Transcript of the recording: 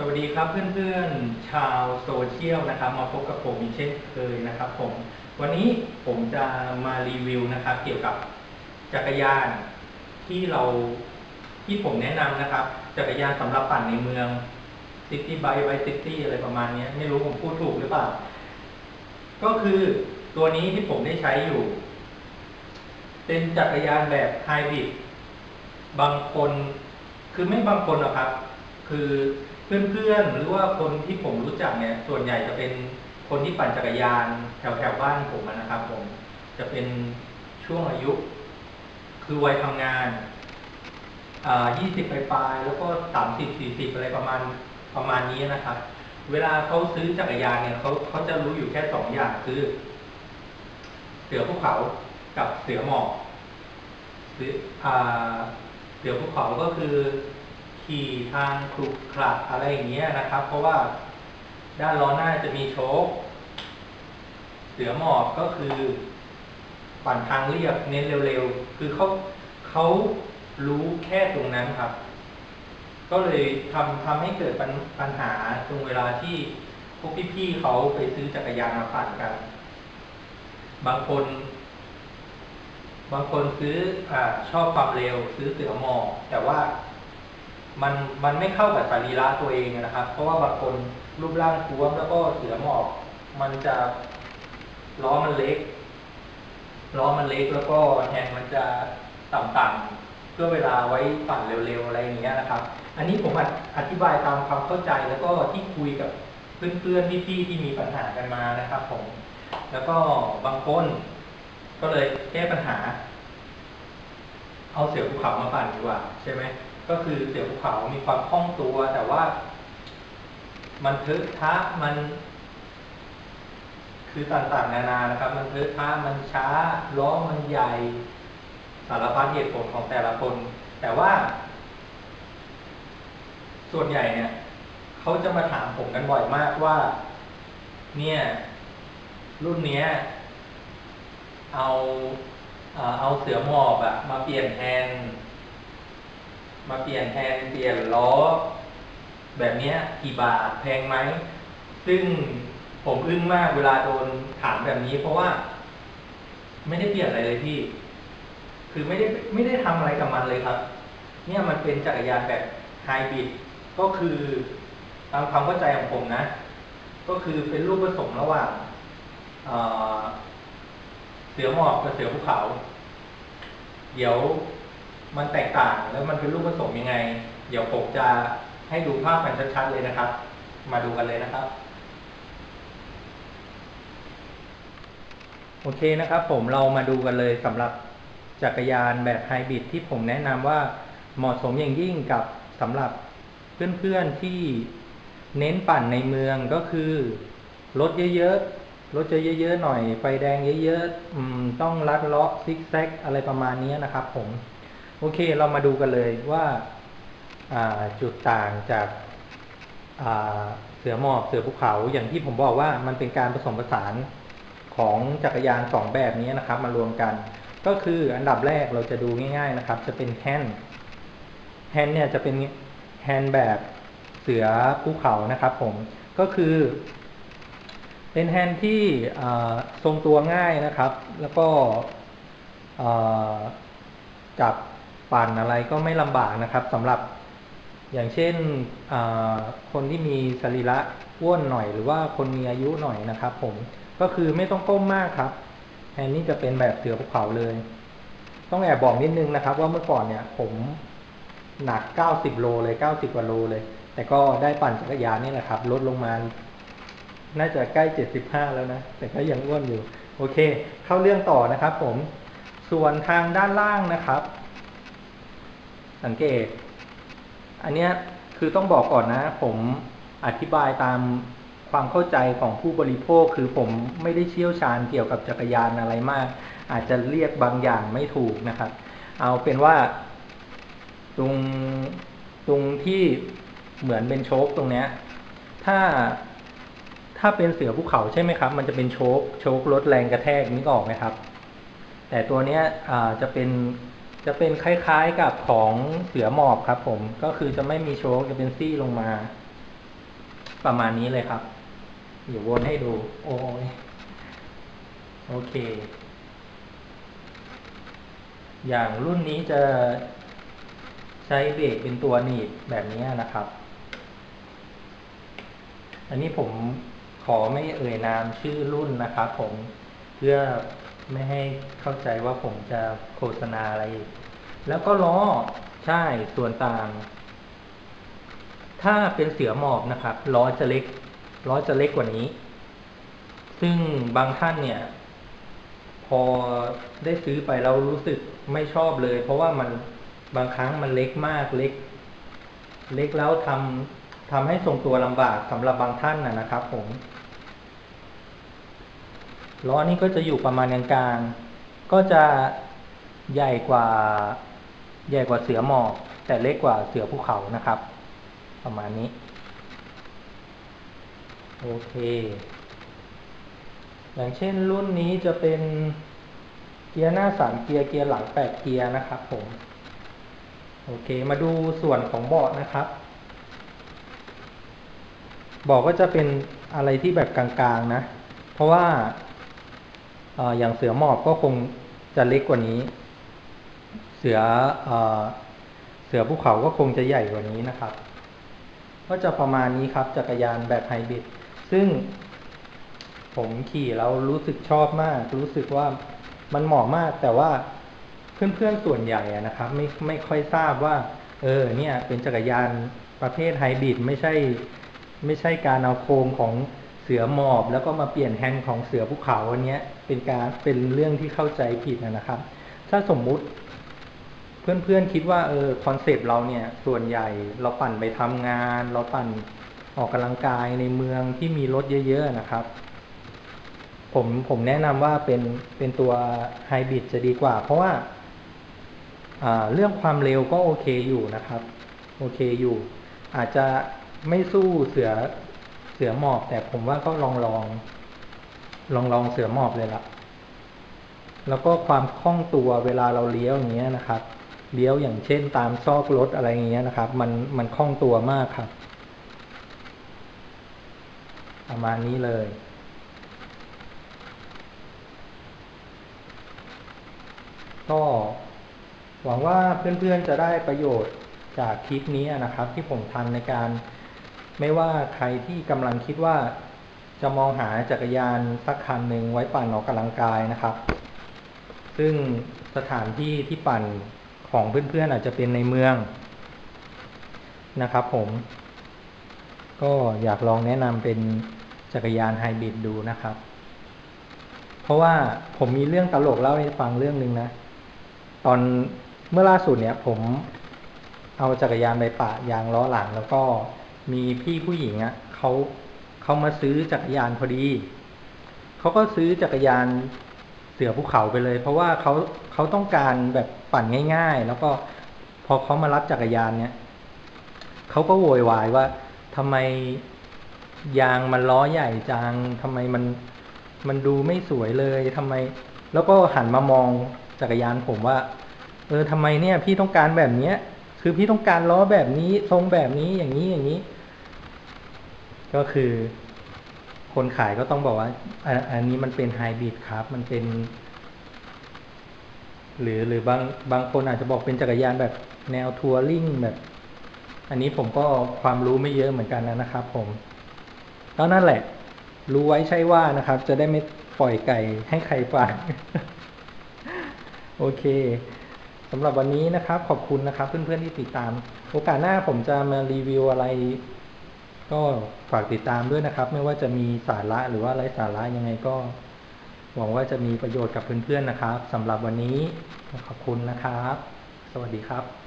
สวัสดีครับเพื่อนๆชาวโซเชียลนะครับ มาพบกับผมอีกเช่นเคยนะครับผม วันนี้ผมจะมารีวิวนะครับ เกี่ยวกับจักรยานที่เราที่ผมแนะนำนะครับ จักรยานสำหรับปั่นในเมือง City Bike Bike City อะไรประมาณนี้ไม่รู้ผมพูดถูกหรือเปล่า ก็คือตัวนี้ที่ผมได้ใช้อยู่ เป็นจักรยานแบบไฮบริดบางคน คือไม่บางคนหรอกครับ คือ เพื่อนๆ หรือว่าคนที่ผมรู้จักเนี่ย ส่วนใหญ่จะเป็นคนที่ปั่นจักรยานแถวแถวๆบ้านผมนะครับ ผม จะเป็นช่วงอายุ คือวัยทำงานอ่ายี่สิบปลายๆแล้วก็สามสิบสี่สิบอะไรประมาณประมาณนี้นะครับ เวลาเขาซื้อจักรยานเนี่ยเขาเขาจะรู้อยู่แค่สองอย่างคือ เสือภูเขากับเสือหมอกหรือเสือภูเขาก็คือ ขี่ทางครุขระอะไรอย่างเงี้ยนะครับ เพราะว่าด้านล้อหน้าจะมีโชคเสือหมอบก็คือปั่นทางเรียบเน้นเร็วๆ คือเขาเขารู้แค่ตรงนั้นครับ ก็เลยทำทำให้เกิดปัญปัญหาตรงเวลาที่พวกพี่ๆเขาไปซื้อจักรยานมาปั่นกัน บางคน บางคนซื้ออชอบความเร็ว ซื้อเสือหมอบแต่ว่า มันมันไม่เข้ากับสรีระตัวเองนะครับ เพราะว่าบางคนรูปร่างท้วมแล้วก็เสือหมอบมันจะล้อมันเล็กล้อมันเล็กแล้วก็แฮนด์มันจะต่ำๆเพื่อเวลาไว้ปั่นเร็วๆอะไรอย่างเงี้ยนะครับ อันนี้ผมอธิอธิบายตามความเข้าใจแล้วก็ที่คุยกับเพื่อนๆพี่ๆที่มีปัญหากันมานะครับ ผม แล้วก็บางคนก็เลยแก้ปัญหา เอาเสือภูเขามาปั่นดีกว่าใช่ไหม ก็คือเสือภูเขามีความคล่องตัว แต่ว่า มันเทอะทะมัน คือต่างๆนานานะครับ มันเทอะทะมันช้าล้อมันใหญ่ สารพัดเหตุผลของแต่ละคน แต่ว่า ส่วนใหญ่เนี่ยเขาจะมาถามผมกันบ่อยมากว่า เนี่ย รุ่นเนี้ย เอาเอ่อเอาเสือหมอบอะมาเปลี่ยนแทน มาเปลี่ยนแทนเปลี่ยนล้อ แบบนี้กี่บาทแพงไหม ซึ่งผมอึ้งมากเวลาโดนถามแบบนี้ เพราะว่า ไม่ได้เปลี่ยนอะไรเลยพี่ คือไม่ได้ไม่ได้ทำอะไรกับมันเลยครับ เนี่ยมันเป็นจักรยานแบบไฮบริดก็คือตามความเข้าใจของผมนะ ก็คือเป็นรูปผสมระหว่างเอ่อเสือหมอบกับเสือภูเขา เดี๋ยว มันแตกต่างแล้วมันเป็นรูปผสมยังไง เดี๋ยวผมจะให้ดูภาพกันชัดๆเลยนะครับ มาดูกันเลยนะครับ โอเคนะครับ ผมเรามาดูกันเลยสำหรับจักรยานแบบไฮบริดที่ผมแนะนำว่าเหมาะสมอย่างยิ่งกับสำหรับเพื่อนๆที่เน้นปั่นในเมืองก็คือรถเยอะๆรถจะเยอะๆหน่อยไฟแดงเยอะๆต้องลัดเลาะซิกแซกอะไรประมาณนี้นะครับผม โอเค เรามาดูกันเลยว่าาจุดต่างจากาเสือหมอบเสือภูเขาอย่างที่ผมบอกว่ามันเป็นการผสมผสานของจักรยานสองแบบนี้นะครับ มารวมกัน ก็คืออันดับแรกเราจะดูง่าย ๆนะครับ จะเป็นแฮนด์แฮนด์เนี่ยจะเป็นแฮนด์แบบเสือภูเขานะครับ ผมก็คือ เป็นแฮนด์ที่ทรงตัวง่ายนะครับ แล้วก็จับ ปั่นอะไรก็ไม่ลำบากนะครับสำหรับอย่างเช่นคนที่มีสรีระอ้วนหน่อย หรือว่าคนมีอายุหน่อยนะครับ ผมก็คือไม่ต้องก้มมากครับแฮนนี้จะเป็นแบบเสือภูเขาเลย ต้องแอบบอกนิดนึงนะครับ ว่าเมื่อก่อนเนี่ย ผมหนัก 90 โลเลย 90 กว่าโลเลย แต่ก็ได้ปั่นจักรยานนี่แหละครับ ลดลงมา น่าจะใกล้ 75 แล้วนะ แต่ก็ยังอ้วนอยู่ โอเค เข้าเรื่องต่อนะครับผม ส่วนทางด้านล่างนะครับ สังเกต อันเนี้ยคือต้องบอกก่อนนะ ผมอธิบายตามความเข้าใจของผู้บริโภคคือผมไม่ได้เชี่ยวชาญเกี่ยวกับจักรยานอะไรมาก อาจจะเรียกบางอย่างไม่ถูกนะครับ เอาเป็นว่า ตรงตรงที่เหมือนเป็นโชคตรงเนี้ย ถ้าถ้าเป็นเสือภูเขาใช่ไหมครับ มันจะเป็นโชคโชคลดแรงกระแทกนึกออกไหมครับ แต่ตัวเนี้ยจะเป็น จะเป็นคล้ายๆกับของเสือหมอบครับผม ก็คือจะไม่มีโชคจะเป็นซี่ลงมา ประมาณนี้เลยครับเดี๋ยววนให้ดู โอ้ยโอเค อย่างรุ่นนี้จะใช้เบรกเป็นตัวหนีบแบบนี้นะครับ อันนี้ผมขอไม่เอ่ยนามชื่อรุ่นนะครับผมเพื่อ ไม่ให้เข้าใจว่าผมจะโฆษณาอะไร แล้วก็ล้อใช่ส่วนต่าง ถ้าเป็นเสือหมอบนะครับล้อจะเล็กล้อจะเล็กกว่านี้ ซึ่งบางท่านเนี่ย พอได้ซื้อไปเรารู้สึกไม่ชอบเลย เพราะว่ามันบางครั้งมันเล็กมากเล็ก เล็กแล้วทำทำให้ทรงตัวลำบากสำหรับบางท่านนะนะครับ ผม ล้อนี้ก็จะอยู่ประมาณกลางๆก็จะใหญ่กว่าใหญ่กว่าเสือหมอบแต่เล็กกว่าเสือภูเขานะครับ ประมาณนี้ โอเค อย่างเช่นรุ่นนี้จะเป็นเกียร์หน้าสามเกียร์เกียร์หลังแปดเกียร์นะครับผม โอเค มาดูส่วนของเบาะนะครับเบาะก็จะเป็นอะไรที่แบบกลางๆนะ เพราะว่า อย่างเสือหมอบก็คงจะเล็กกว่านี้ เสืออเสือภูเขาก็คงจะใหญ่กว่านี้นะครับ ก็จะประมาณนี้ครับจักรยานแบบไฮบริดซึ่งผมขี่แล้วรู้สึกชอบมาก รู้สึกว่ามันเหมาะมาก แต่ว่าเพื่อนๆส่วนใหญ่นะครับ ไม่ไม่ค่อยทราบว่า เออเนี่ยเป็นจักรยานประเภทไฮบริดไม่ใช่ ไม่ใช่การเอาโครงของ เสือหมอบแล้วก็มาเปลี่ยนแฮนด์ของเสือภูเขาอันนี้เป็นการเป็นเรื่องที่เข้าใจผิดนะครับ ถ้าสมมุติเพื่อนๆคิดว่าเออคอนเซปต์เราเนี่ยส่วนใหญ่เราปั่นไปทำงาน เราปั่นออกกำลังกายในเมืองที่มีรถเยอะ ๆนะครับ ผมผมแนะนำว่าเป็นเป็นตัวไฮบริดจะดีกว่า เพราะว่าเรื่องความเร็วก็โอเคอยู่นะครับ โอเคอยู่ อาจจะไม่สู้เสือ เสือหมอบ แต่ผมว่าก็ลองลองลองลองเสือหมอบเลยละแล้วก็ความคล่องตัวเวลาเราเลี้ยวอย่างเงี้ยนะครับ เลี้ยวอย่างเช่นตามซอกรถอะไรอย่างเงี้ยนะครับ มันมันคล่องตัวมากครับ ประมาณนี้เลยก็หวังว่าเพื่อนๆจะได้ประโยชน์จากคลิปนี้นะครับ ที่ผมทำในการ ว่าใครที่กำลังคิดว่าจะมองหาจักรยานสักคันหนึ่งไว้ปั่นออกกำลังกายนะครับ ซึ่งสถานที่ที่ปั่นของเพื่อนๆอาจจะเป็นในเมืองนะครับ ผม ก็อยากลองแนะนำเป็นจักรยานไฮบริดดูนะครับ เพราะว่าผมมีเรื่องตลกเล่าให้ฟังเรื่องหนึ่งนะ ตอนเมื่อล่าสุดเนี่ย ผมเอาจักรยานไปปะยางล้อหลังแล้วก็ มีพี่ผู้หญิงอะ่ะเขาเขามาซื้อจักรยานพอดีเขาก็ซื้อจักรยานเสือภูเขาไปเลย เพราะว่าเขาเขาต้องการแบบปั่นง่าย ๆ แล้วก็พอเขามารับจักรยานเนี่ยเขาก็โวยวายว่าทำไมยางมันล้อใหญ่จังทำไมมันมันดูไม่สวยเลยทำไม แล้วก็หันมามองจักรยานผมว่า เออทำไมเนี่ย พี่ต้องการแบบเนี้ย คือพี่ต้องการล้อแบบนี้ ทรงแบบนี้อย่างนี้อย่างนี้ ก็คือคนขายก็ต้องบอกว่าอันนี้มันเป็นไฮบริดครับ มันเป็น หรือหรือบางบางคนอาจจะบอกเป็นจักรยานแบบแนวทัวริงแบบ อันนี้ผมก็ความรู้ไม่เยอะเหมือนกันนะครับ ผมก็นั่นแหละ รู้ไว้ใช่ว่านะครับ จะได้ไม่ปล่อยไก่ให้ใครฟังโอเคสำหรับวันนี้นะครับ ขอบคุณนะครับ เพื่อนๆที่ติดตาม โอกาสหน้าผมจะมารีวิวอะไร ก็ฝากติดตามด้วยนะครับ ไม่ว่าจะมีสาระหรือว่าไร้สาระยังไงก็ หวังว่าจะมีประโยชน์กับเพื่อนๆนะครับสำหรับวันนี้ขอบคุณนะครับ สวัสดีครับ